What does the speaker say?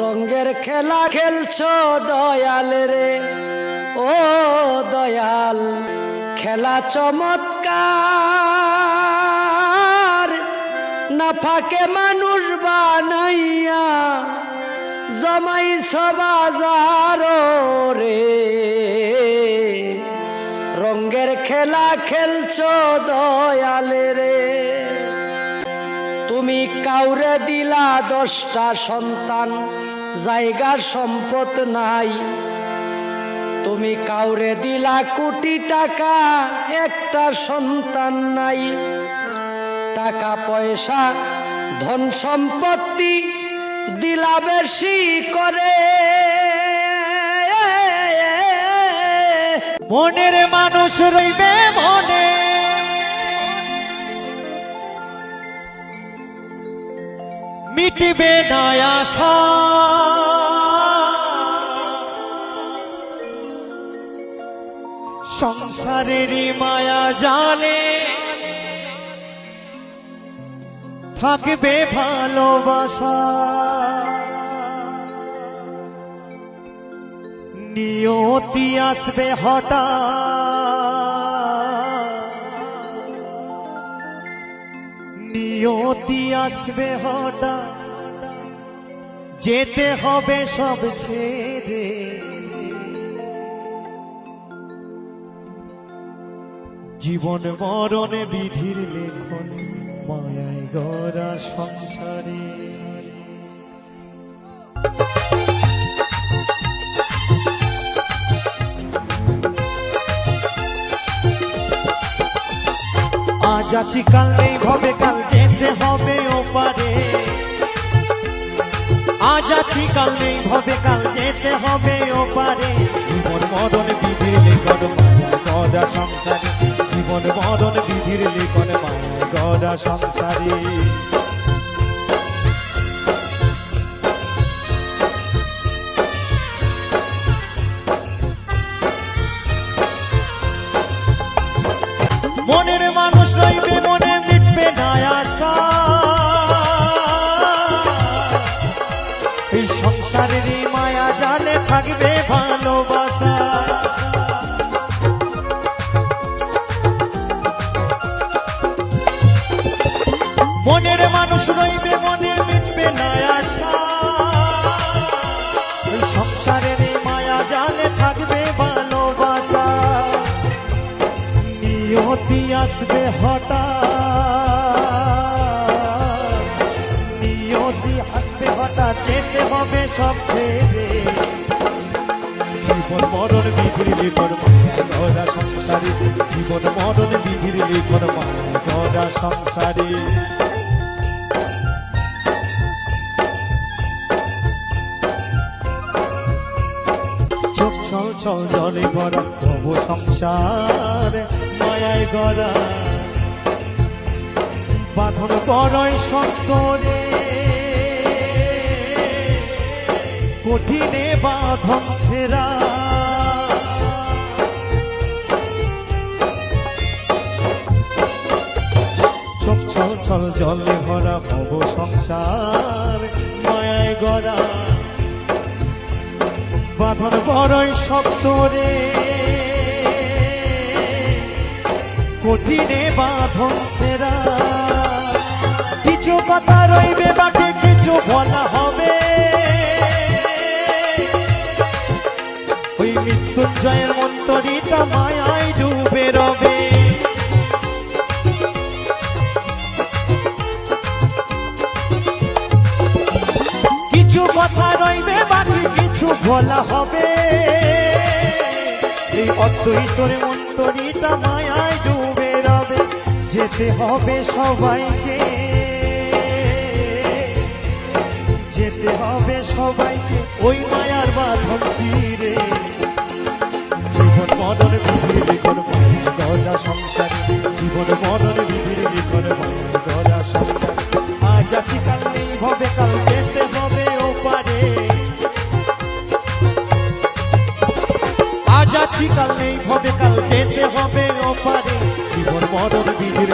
রঙ্গের খেলা খেলছো দয়াল রে। ও দয়াল, খেলা চমৎকার। না ফাঁকে মানুষ বানাইয়া জমাই সবাজার রে। রঙ্গের খেলা খেলছো দয়াল রে। তুমি কাউরে দিলা দশটা সন্তান। জায়গার সম্পদ নাই। তুমি কাউরে দিলা কোটি টাকা, একটা সন্তান নাই। টাকা, পয়সা, ধন সম্পত্তি দিলা বেশি করে। মনের মানুষ রইবে মনে। মিটবে না আশা সংসারেরই মায়া জালে থাকবে ভালোবাসা। নিয়তি আসবে হঠাৎ। নিয়তি আসবে হঠাৎ। যেতে হবে সব ছেড়ে। জীবন মরণ বিধির লেখন, মায়ায় গড়া সংসারে। আজ আছি, কাল নেই, ভবে, কাল যেতে হবে ওপারে। আজ আছি, কাল নেই, ভবে, কাল যেতে হবে ওপারে। জীবন মরণ বিধির লেখন মায়া গড়া সংসারে। জীবন মরণ বিধির লেখন মায়া গড়া সংসারে। মানুষ মনে এই সংসারের মায়া জালে থাকবে ভালোবাসা। মনের মানুষ রইবে, মনে মিটবে না আশা। সংসারের মায়া জালে থাকবে ভালোবাসা। নিয়তি আসবে হঠাৎ। নিয়তি সব জীবন মরণ বিধির মায়া গড়া সংসারে। জীবন মরণ বিধির মায়া গড়া সংসারে। জলে ভরা ভব সংসার মায়ায় গড়া। বাঁধন বড়ই সত্তরে কঠিনে বাঁধন ছেড়া। ছল জলে ভরা ভব সংসার মায়ায় গড়া। বাঁধন বড়ই শব্দরে কঠিনে বাঁধন ছেড়া। কিছু কথা রইবে বাকি কিছু বলা হবে। ওই মৃত্যুঞ্জয়ের মন্তরিতা মায়ায় ডুবে রবে। কিছু কথা রইবে কিছু বলা হবে। এই অদ্বৈতর মন্তরিতা মায়ায় ডুবে রবে। যেতে হবে সবাইকে। যেতে হবে সবাইকে। ওই মায়ার বাঁধন চিরে জীবন মরণ বিধির মায়া গজা সংসারে। জীবন মরণ বিধির গজা সংসারে। আজ আছি কাল নেই হবে মরণ বিধির